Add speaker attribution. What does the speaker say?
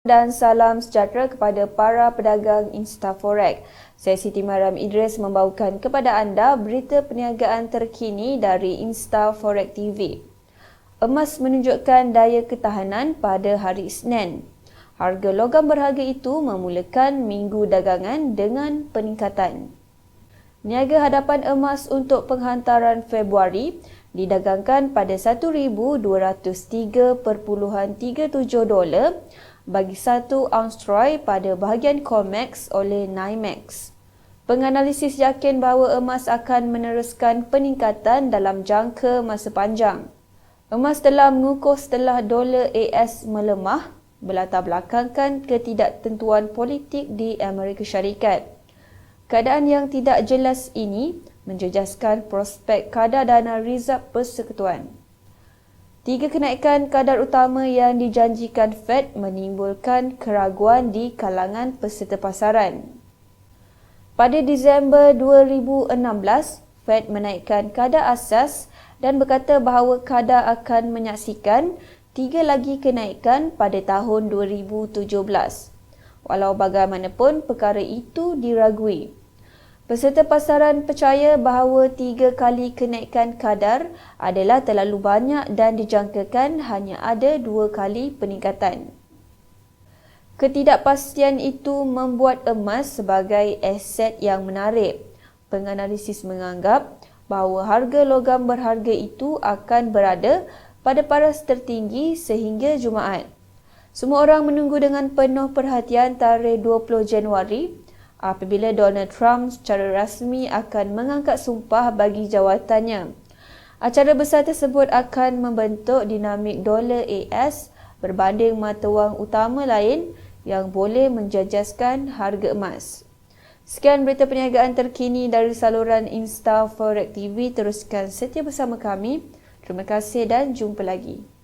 Speaker 1: dan salam sejahtera kepada para pedagang Instaforex. Saya Siti Mariam Idris membawakan kepada anda berita perniagaan terkini dari Instaforex TV. Emas menunjukkan daya ketahanan pada hari Isnin. Harga logam berharga itu memulakan minggu dagangan dengan peningkatan. Niaga hadapan emas untuk penghantaran Februari didagangkan pada 1203.37 dolar bagi satu ounce troy pada bahagian COMEX oleh NYMEX. Penganalisis yakin bahawa emas akan meneruskan peningkatan dalam jangka masa panjang. Emas telah mengukuh setelah dolar AS melemah berlatar belakangkan ketidaktentuan politik di Amerika Syarikat. Keadaan yang tidak jelas ini menjejaskan prospek kadar dana Rizab Persekutuan. Tiga kenaikan kadar utama yang dijanjikan Fed menimbulkan keraguan di kalangan peserta pasaran. Pada Disember 2016, Fed menaikkan kadar asas dan berkata bahawa kadar akan menyaksikan tiga lagi kenaikan pada tahun 2017. Walau bagaimanapun perkara itu diragui. Peserta pasaran percaya bahawa tiga kali kenaikan kadar adalah terlalu banyak dan dijangkakan hanya ada dua kali peningkatan. Ketidakpastian itu membuat emas sebagai aset yang menarik. Penganalisis menganggap bahawa harga logam berharga itu akan berada pada paras tertinggi sehingga Jumaat. Semua orang menunggu dengan penuh perhatian tarikh 20 Januari apabila Donald Trump secara rasmi akan mengangkat sumpah bagi jawatannya. Acara besar tersebut akan membentuk dinamik dolar AS berbanding mata wang utama lain yang boleh menjajaskan harga emas. Sekian berita perniagaan terkini dari saluran Insta Forex TV. Teruskan setia bersama kami. Terima kasih dan jumpa lagi.